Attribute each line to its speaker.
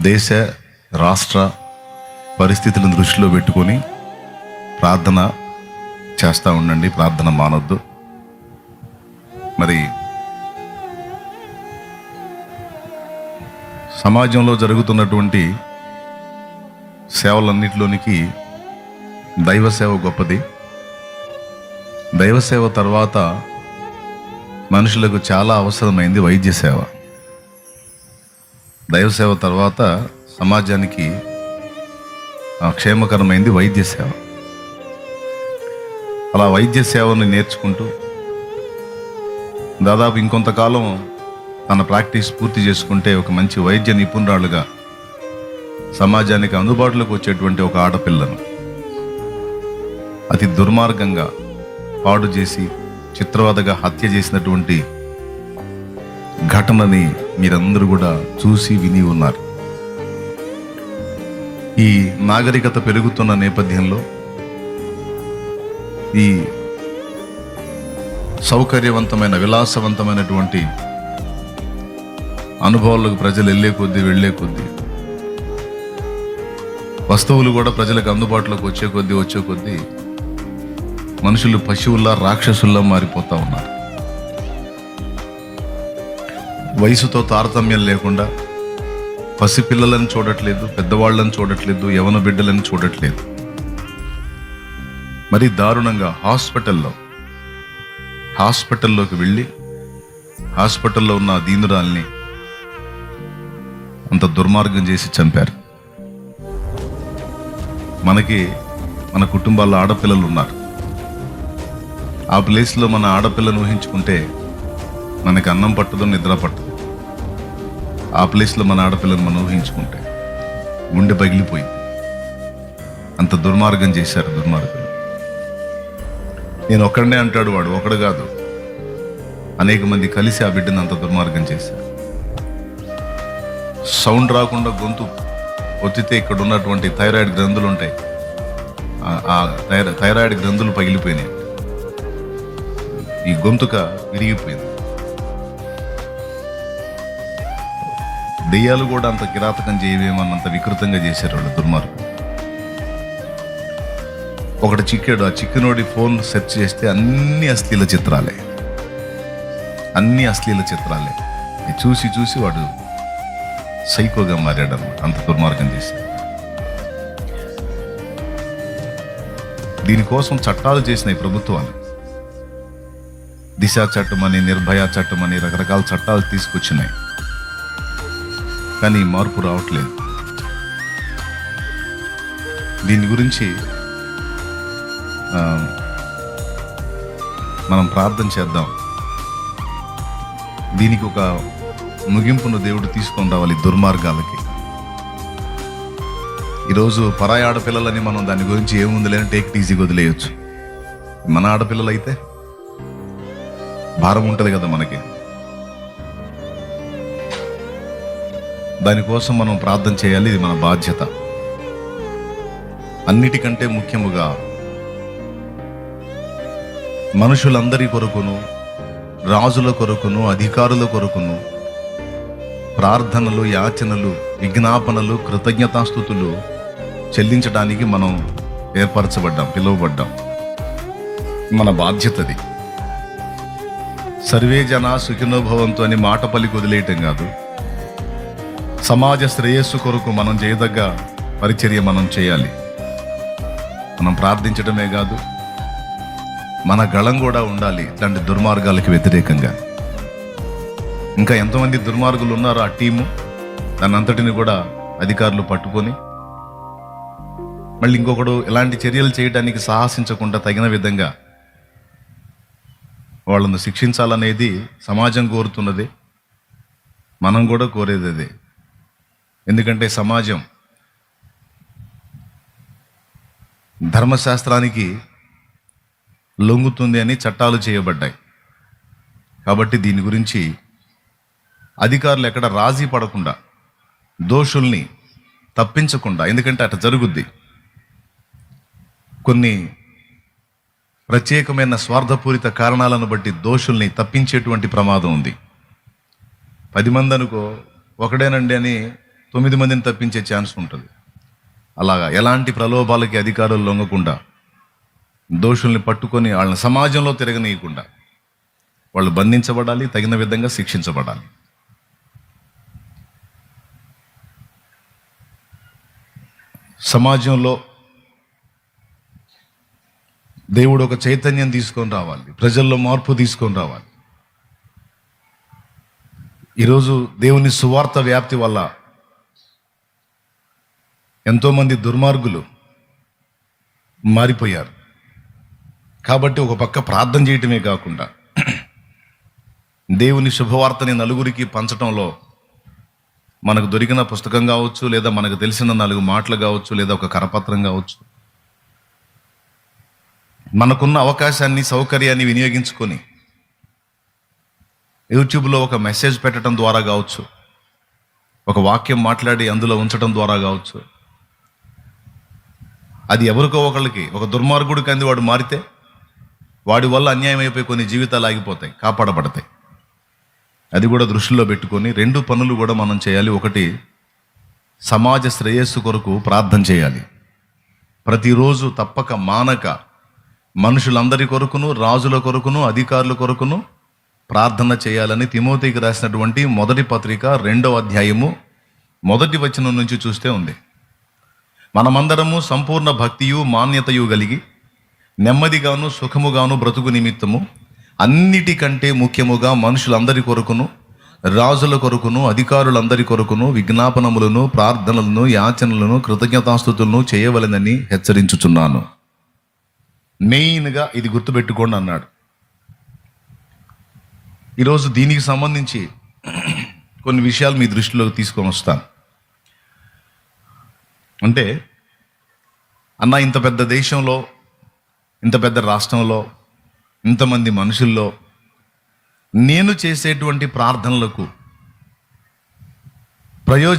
Speaker 1: దేశ రాష్ట్ర పరిస్థితులను దృష్టిలో పెట్టుకొని ప్రార్థన చేస్తూ ఉండండి. ప్రార్థన మానొద్దు. మరి సమాజంలో జరుగుతున్నటువంటి సేవలన్నిటిలోనికి దైవ సేవ గొప్పది. దైవ సేవ తర్వాత మనుషులకు చాలా అవసరమైంది వైద్య సేవ. దైవ సేవ తర్వాత సమాజానికి ఆ, క్షేమకరమైంది వైద్య సేవ అలా వైద్య సేవను నేర్చుకుంటూ దాదాపు ఇంకొంతకాలం తన ప్రాక్టీస్ పూర్తి చేసుకుంటే ఒక మంచి వైద్య నిపుణురాలుగా సమాజానికి అందుబాటులోకి వచ్చేటువంటి ఒక ఆడపిల్లను అతి దుర్మార్గంగా పాడు చేసి చిత్రవదగా హత్య చేసినటువంటి ఘటనని మీరందరూ కూడా చూసి విని ఉన్నారు. ఈ నాగరికత పెరుగుతున్న నేపథ్యంలో ఈ సౌకర్యవంతమైన విలాసవంతమైనటువంటి అనుభవాలకు ప్రజలు వెళ్ళే కొద్దీ వెళ్ళే కొద్దీ వస్తువులు కూడా ప్రజలకు అందుబాటులోకి వచ్చే కొద్దీ వచ్చే కొద్దీ మనుషులు పశువుల్లా రాక్షసుల్లా మారిపోతా ఉన్నారు. వయసుతో తారతమ్యం లేకుండా పసిపిల్లలను చూడట్లేదు పెద్దవాళ్ళని చూడట్లేదు యవన బిడ్డలను చూడట్లేదు. మరి దారుణంగా హాస్పిటల్లో హాస్పిటల్లోకి వెళ్ళి హాస్పిటల్లో ఉన్న దీనురాల్ని అంత దుర్మార్గం చేసి చంపారు. మనకి మన కుటుంబాల్లో ఆడపిల్లలు ఉన్నారు. ఆ ప్లేస్లో మన ఆడపిల్లను ఊహించుకుంటే మనకి అన్నం పట్టదు నిద్ర పట్టదు. ఆ ప్లేస్లో మన ఆడపిల్లను మనం ఊహించుకుంటే గుండె పగిలిపోయింది. అంత దుర్మార్గం చేశారు దుర్మార్గులు. నేను ఒక్కడనే అంటాడు వాడు ఒకడు కాదు. అనేక మంది కలిసి ఆ బిడ్డను అంత దుర్మార్గం చేశారు. సౌండ్ రాకుండా గొంతు ఒత్తితే ఇక్కడ ఉన్నటువంటి థైరాయిడ్ గ్రంథులు ఉంటాయి ఆ- థైరాయిడ్ గ్రంథులు పగిలిపోయినాయి. ఈ గొంతుక విరిగిపోయింది. దెయ్యాలు కూడా అంత కిరాతకం చేయవేమన్నంత వికృతంగా చేశారు వాళ్ళు దుర్మార్గం ఒకటి చిక్కాడు ఆ చిక్కునోడి ఫోన్ సెర్చ్ చేస్తే అన్ని అశ్లీల చిత్రాలే. అన్ని అశ్లీల చిత్రాలే. చూసి చూసి వాడు సైకోగా మారాడు అనమాట అంత దుర్మార్గం చేశాడు. దీనికోసం చట్టాలు చేసినాయి ప్రభుత్వాలు. దిశ చట్టం అని నిర్భయ చట్టం అని రకరకాల చట్టాలు తీసుకొచ్చినాయి. కానీ మార్పు రావట్లేదు. దీని గురించి మనం ప్రార్థన చేద్దాం. దీనికి ఒక ముగింపును దేవుడు తీసుకొని రావాలి దుర్మార్గాలకి. ఈరోజు పరాయి ఆడపిల్లలని మనం దాని గురించి ఏముంది లేని టేక్ ఈజీగా వదిలేయచ్చు. మన ఆడపిల్లలు అయితే భారం ఉంటుంది కదా మనకి. దానికోసం మనం ప్రార్థన చేయాలి ఇది మన బాధ్యత. అన్నిటికంటే ముఖ్యముగా మనుషులందరి కొరకును రాజుల కొరకును అధికారుల కొరకును ప్రార్థనలు యాచనలు విజ్ఞాపనలు కృతజ్ఞతాస్థుతులు చెల్లించడానికి మనం ఏర్పరచబడ్డాం పిలువబడ్డాం. మన బాధ్యతది. సర్వే జన సుఖినోభవంతో అని మాట పలికి వదిలేయటం కాదు. సమాజ శ్రేయస్సు కొరకు మనం చేయదగ్గ పరిచర్య మనం చేయాలి. మనం ప్రార్థించడమే కాదు మన గళం కూడా ఉండాలి ఇట్లాంటి దుర్మార్గాలకు వ్యతిరేకంగా. ఇంకా ఎంతమంది దుర్మార్గులు ఉన్నారో ఆ టీము దానంతటిని కూడా అధికారులు పట్టుకొని మళ్ళీ ఇంకొకడు ఇలాంటి చర్యలు చేయడానికి సాహసించకుండా తగిన విధంగా వాళ్ళను శిక్షించాలనేది సమాజం కోరుతున్నది మనం కూడా కోరేది అదే ఎందుకంటే సమాజం ధర్మశాస్త్రానికి లొంగుతుంది అని చట్టాలు చేయబడ్డాయి. కాబట్టి దీని గురించి అధికారులు ఎక్కడ రాజీ పడకుండా దోషుల్ని తప్పించకుండా ఎందుకంటే అట్లా జరుగుద్ది. కొన్ని ప్రత్యేకమైన స్వార్థపూరిత కారణాలను బట్టి దోషుల్ని తప్పించేటువంటి ప్రమాదం ఉంది. పది మంది అనుకో ఒకడేనండి అని తొమ్మిది మందిని తప్పించే ఛాన్స్ ఉంటుంది. అలాగా ఎలాంటి ప్రలోభాలకి అధికారులు లొంగకుండా దోషుల్ని పట్టుకొని వాళ్ళని సమాజంలో తిరగనీయకుండా వాళ్ళు బంధించబడాలి తగిన విధంగా శిక్షించబడాలి. సమాజంలో దేవుడు ఒక చైతన్యం తీసుకొని రావాలి ప్రజల్లో మార్పు తీసుకొని రావాలి. ఈరోజు దేవుని సువార్త వ్యాప్తి వల్ల ఎంతోమంది దుర్మార్గులు మారిపోయారు. కాబట్టి ఒక పక్క ప్రార్థన చేయటమే కాకుండా దేవుని శుభవార్తని నలుగురికి పంచటంలో మనకు దొరికిన పుస్తకం కావచ్చు లేదా మనకు తెలిసిన నాలుగు మాటలు కావచ్చు లేదా ఒక కరపత్రం కావచ్చు. మనకున్న అవకాశాన్ని సౌకర్యాన్ని వినియోగించుకొని యూట్యూబ్లో ఒక మెసేజ్ పెట్టడం ద్వారా కావచ్చు ఒక వాక్యం మాట్లాడి అందులో ఉంచడం ద్వారా కావచ్చు అది ఎవరికో ఒకళ్ళకి ఒక దుర్మార్గుడికి అంది వాడు మారితే వాడి వల్ల అన్యాయం అయిపోయి కొన్ని జీవితాలు ఆగిపోతాయి కాపాడబడతాయి. అది కూడా దృష్టిలో పెట్టుకొని రెండు పనులు కూడా మనం చేయాలి. ఒకటి సమాజ శ్రేయస్సు కొరకు ప్రార్థన చేయాలి. ప్రతిరోజు తప్పక మానక మనుషులందరి కొరకును రాజుల కొరకును అధికారుల కొరకును ప్రార్థన చేయాలని తిమోతికి రాసినటువంటి మొదటి పత్రిక రెండవ అధ్యాయము మొదటి వచనం నుంచి చూస్తే ఉంది. మనమందరము సంపూర్ణ భక్తియు మాన్యతయు కలిగి నెమ్మదిగాను సుఖముగాను బ్రతుకు నిమిత్తము అన్నిటికంటే ముఖ్యముగా మనుషులందరి కొరకును రాజుల కొరకును అధికారులందరి కొరకును విజ్ఞాపనములను ప్రార్థనలను యాచనలను కృతజ్ఞతాస్థుతులను చేయవలెనని హెచ్చరించుచున్నాను. మెయిన్గా ఇది గుర్తుపెట్టుకోండి అన్నాడు. ఈరోజు దీనికి సంబంధించి కొన్ని విషయాలు మీ దృష్టిలోకి తీసుకొని వస్తాను. అంటే అన్న ఇంత పెద్ద దేశంలో ఇంత పెద్ద రాష్ట్రంలో ఇంతమంది మనుషుల్లో నేను చేసేటువంటి ప్రార్థనలకు ప్రయోజనం